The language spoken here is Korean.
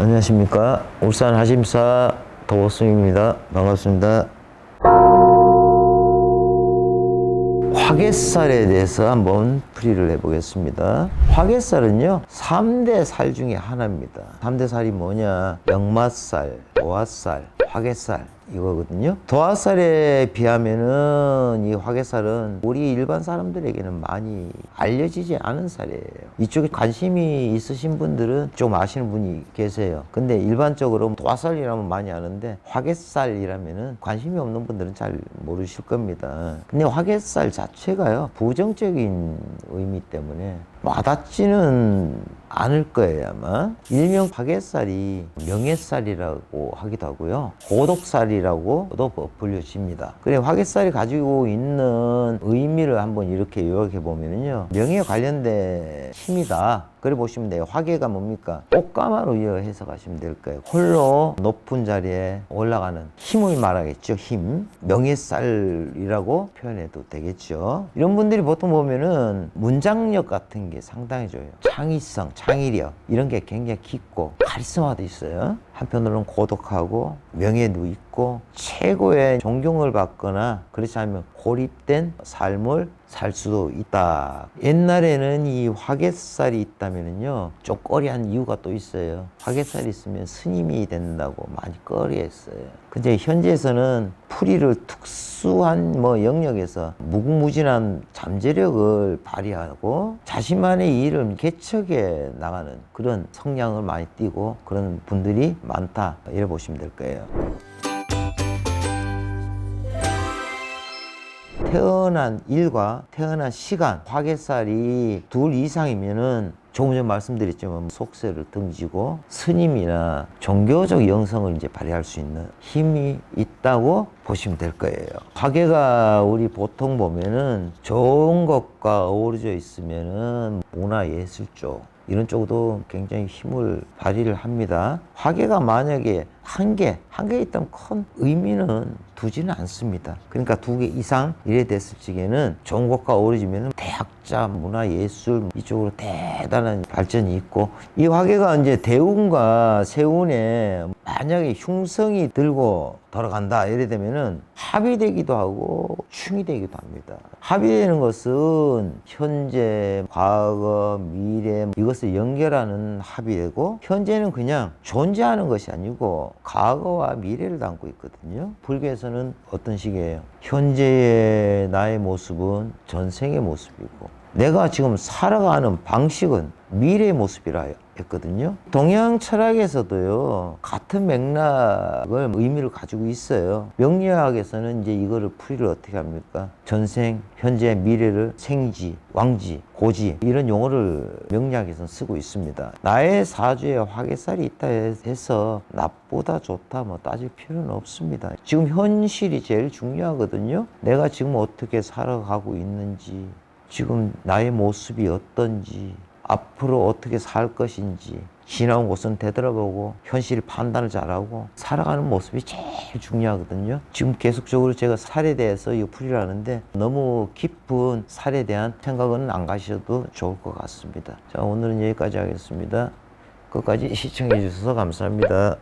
안녕하십니까. 울산 하심사 도보승입니다. 반갑습니다. 화개살에 대해서 한번 풀이를 해보겠습니다. 화개살은요, 3대 살 중에 하나입니다. 3대 살이 뭐냐? 역맛살, 도화살, 화개살. 이거거든요. 도화살에 비하면은 이 화개살은 우리 일반 사람들에게는 많이 알려지지 않은 살이에요. 이쪽에 관심이 있으신 분들은 좀 아시는 분이 계세요. 근데 일반적으로 도화살이라면 많이 아는데 화개살이라면은 관심이 없는 분들은 잘 모르실 겁니다. 근데 화개살 자체가요 부정적인 의미 때문에 와닿지는 않을 거예요 아마. 일명 화개살이 명예살이라고 하기도 하고요. 고독살이라고도 불려집니다. 그래 화개살이 가지고 있는 의미를 한번 이렇게 요약해 보면은요. 명예 관련된 힘이다. 그래 보시면 돼요. 화개가 뭡니까? 꽃가마로 이어 해석하시면 될 거예요. 홀로 높은 자리에 올라가는 힘을 말하겠죠 힘. 명예살이라고 표현해도 되겠죠. 이런 분들이 보통 보면은 문장력 같은 게 상당해져요. 창의성 창의력 이런 게 굉장히 깊고 카리스마도 있어요 한편으로는 고독하고 명예도 있고 최고의 존경을 받거나 그렇지 않으면 고립된 삶을 살 수도 있다. 옛날에는 이 화개살이 있다면요. 좀 꺼리한 이유가 또 있어요. 화개살이 있으면 스님이 된다고 많이 꺼리했어요. 근데 현재에서는 풀이를 특수한 뭐 영역에서 무궁무진한 잠재력을 발휘하고 자신만의 일을 개척해 나가는 그런 성향을 많이 띠고 그런 분들이 많다. 이래 보시면 될 거예요. 태어난 일과 태어난 시간, 화개살이 둘 이상이면은 조금 전 말씀드렸지만 속세를 등지고 스님이나 종교적 영성을 이제 발휘할 수 있는 힘이 있다고 보시면 될 거예요. 화개가 우리 보통 보면은 좋은 것과 어우러져 있으면은 문화예술 쪽 이런 쪽도 굉장히 힘을 발휘를 합니다. 화개가 만약에 한 개, 한 개 있다면 큰 의미는 두지는 않습니다. 그러니까 두 개 이상 이래 됐을 적에는 것과 어우러지면 대학자, 문화, 예술 이쪽으로 대단한 발전이 있고 이 화개가 이제 대운과 세운에 만약에 흉성이 들고 돌아간다 이래 되면은 합의되기도 하고 충이 되기도 합니다. 합의되는 것은 현재, 과거, 미래 이것을 연결하는 합의되고 현재는 그냥 존재하는 것이 아니고 과거와 미래를 담고 있거든요. 불교에서는 어떤 식이에요? 현재의 나의 모습은 전생의 모습이고 내가 지금 살아가는 방식은 미래의 모습이라 했거든요. 동양 철학에서도요, 같은 맥락을 의미를 가지고 있어요. 명리학에서는 이제 이거를 풀이를 어떻게 합니까? 전생, 현재, 미래를 생지, 왕지, 고지, 이런 용어를 명리학에서는 쓰고 있습니다. 나의 사주에 화개살이 있다 해서 나보다 좋다 뭐 따질 필요는 없습니다. 지금 현실이 제일 중요하거든요. 내가 지금 어떻게 살아가고 있는지, 지금 나의 모습이 어떤지, 앞으로 어떻게 살 것인지 지나온 곳은 되돌아보고 현실 판단을 잘하고 살아가는 모습이 제일 중요하거든요. 지금 계속적으로 제가 살에 대해서 이 풀이를 하는데 너무 깊은 살에 대한 생각은 안 가셔도 좋을 것 같습니다. 자, 오늘은 여기까지 하겠습니다. 끝까지 시청해 주셔서 감사합니다.